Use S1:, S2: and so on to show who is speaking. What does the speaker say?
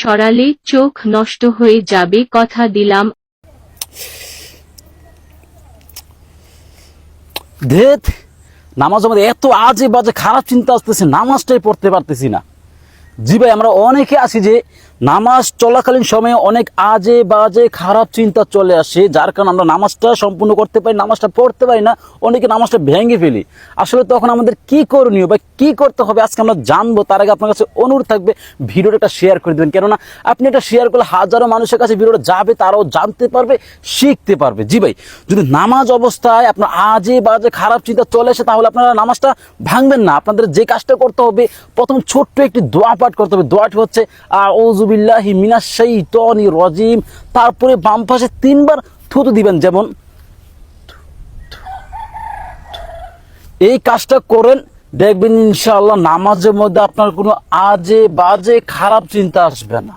S1: সরালে চোখ নষ্ট হয়ে যাবে কথা দিলাম।
S2: ধেত নামাজ আমাদের এত আজে বাজে খারাপ চিন্তা আসতেছে, নামাজটাই পড়তে পারতেছি না। জি ভাই, আমরা অনেকে আছি যে নামাজ চলাকালীন সময়ে অনেক আজে বাজে খারাপ চিন্তা চলে আসে, যার কারণে আমরা নামাজটা সম্পূর্ণ করতে পারি, নামাজটা পড়তে পারি না, অনেকে নামাজটা ভেঙে ফেলি। আসলে তখন আমাদের কি করণীয় বা কি করতে হবে আজকে আমরা জানব, তার আগে আপনার কাছে অনুরোধ থাকবে, ভিডিওটা একটা শেয়ার করে দেবেন। কেননা আপনি এটা শেয়ার করলে হাজারো মানুষের কাছে ভিডিওটা যাবে, তারাও জানতে পারবে, শিখতে পারবে। জি ভাই, যদি নামাজ অবস্থায় আপনার আজে বাজে খারাপ চিন্তা চলে আসে, তাহলে আপনারা নামাজটা ভাঙবেন না। আপনাদের যে কাজটা করতে হবে, প্রথম ছোট্ট একটি দোয়া পাঠ করতে হবে। দোয়াটি হচ্ছে আউজুবিল্লাহি মিনাশাই টনি রজিম। তারপরে বাম পাশে তিনবার থুতু দিবেন, যেমন এই কাজটা করেন, দেখবেন ইনশাআল্লাহ নামাজের মধ্যে আপনার কোনো আজে বাজে খারাপ চিন্তা আসবে না।